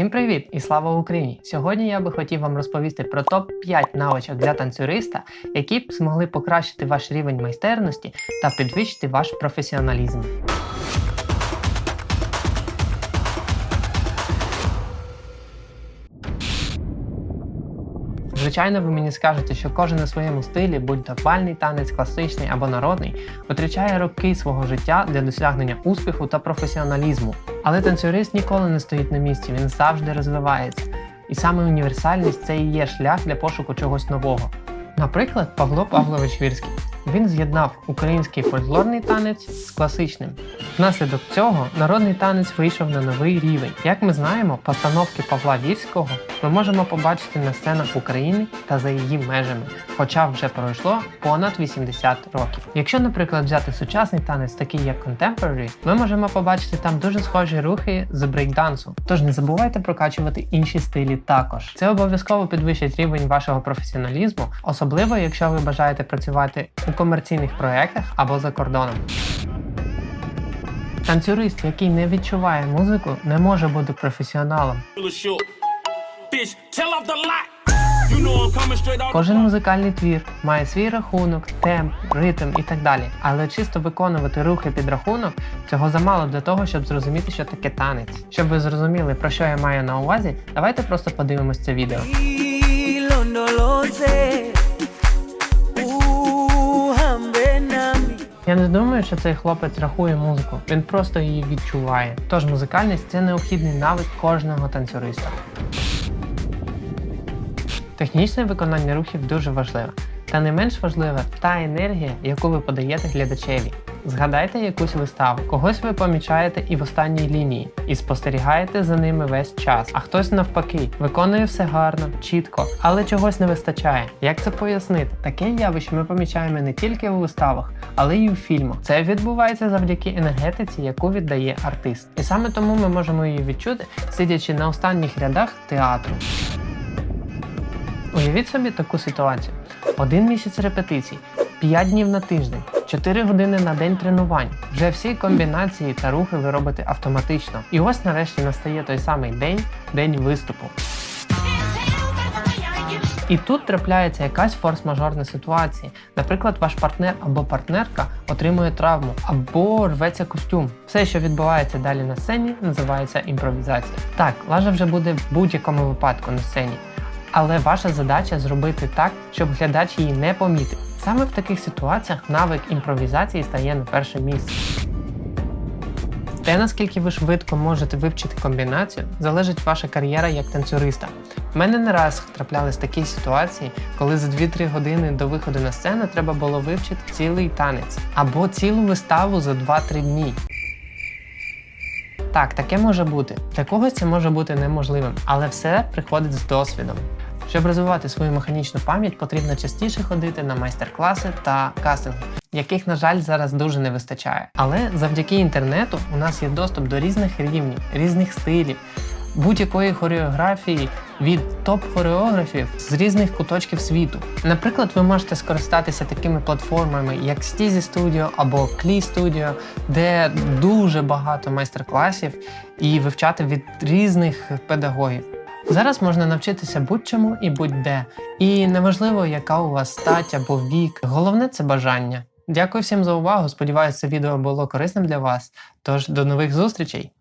Всім привіт і слава Україні! Сьогодні я би хотів вам розповісти про топ-5 навичок для танцюриста, які б змогли покращити ваш рівень майстерності та підвищити ваш професіоналізм. Звичайно, ви мені скажете, що кожен на своєму стилі, будь то бальний танець, класичний або народний, витрачає роки свого життя для досягнення успіху та професіоналізму. Але танцюрист ніколи не стоїть на місці, він завжди розвивається. І саме універсальність це і є шлях для пошуку чогось нового. Наприклад, Павло Павлович Вірський. Він з'єднав український фольклорний танець з класичним. Внаслідок цього народний танець вийшов на новий рівень. Як ми знаємо, постановки Павла Вірського ми можемо побачити на сценах України та за її межами, хоча вже пройшло понад 80 років. Якщо, наприклад, взяти сучасний танець, такий як Contemporary, ми можемо побачити там дуже схожі рухи з брейкдансу. Тож не забувайте прокачувати інші стилі також. Це обов'язково підвищить рівень вашого професіоналізму, особливо якщо ви бажаєте працювати у комерційних проєктах або за кордоном. Танцюрист, який не відчуває музику, не може бути професіоналом. Кожен музикальний твір має свій рахунок, темп, ритм і так далі. Але чисто виконувати рухи під рахунок цього замало для того, щоб зрозуміти, що таке танець. Щоб ви зрозуміли, про що я маю на увазі, давайте просто подивимось це відео. Я не думаю, що цей хлопець рахує музику, він просто її відчуває. Тож музикальність це необхідний навик кожного танцюриста. Технічне виконання рухів дуже важливе, та не менш важлива та енергія, яку ви подаєте глядачеві. Згадайте якусь виставу, когось ви помічаєте і в останній лінії, і спостерігаєте за ними весь час. А хтось навпаки виконує все гарно, чітко, але чогось не вистачає. Як це пояснити? Таке явище ми помічаємо не тільки у виставах, але й у фільмах. Це відбувається завдяки енергетиці, яку віддає артист. І саме тому ми можемо її відчути, сидячи на останніх рядах театру. Уявіть собі таку ситуацію: один місяць репетицій, 5 днів на тиждень, 4 години на день тренувань. Вже всі комбінації та рухи ви робите автоматично. І ось нарешті настає той самий день, день виступу. І тут трапляється якась форс-мажорна ситуація. Наприклад, ваш партнер або партнерка отримує травму, або рветься костюм. Все, що відбувається далі на сцені, називається імпровізація. Так, лажа вже буде в будь-якому випадку на сцені. Але ваша задача зробити так, щоб глядач її не помітив. Саме в таких ситуаціях навик імпровізації стає на перше місце. Те, наскільки ви швидко можете вивчити комбінацію, залежить ваша кар'єра як танцюриста. У мене не раз траплялись такі ситуації, коли за 2-3 години до виходу на сцену треба було вивчити цілий танець або цілу виставу за 2-3 дні. Так, таке може бути. Для когось це може бути неможливим, але все приходить з досвідом. Щоб розвивати свою механічну пам'ять, потрібно частіше ходити на майстер-класи та кастинги, яких, на жаль, зараз дуже не вистачає. Але завдяки інтернету у нас є доступ до різних рівнів, різних стилів, будь-якої хореографії від топ-хореографів з різних куточків світу. Наприклад, ви можете скористатися такими платформами, як Steezy Studio або Klee Studio, де дуже багато майстер-класів і вивчати від різних педагогів. Зараз можна навчитися будь-чому і будь-де. І неважливо, яка у вас стать або вік. Головне це бажання. Дякую всім за увагу. Сподіваюся, це відео було корисним для вас. Тож до нових зустрічей!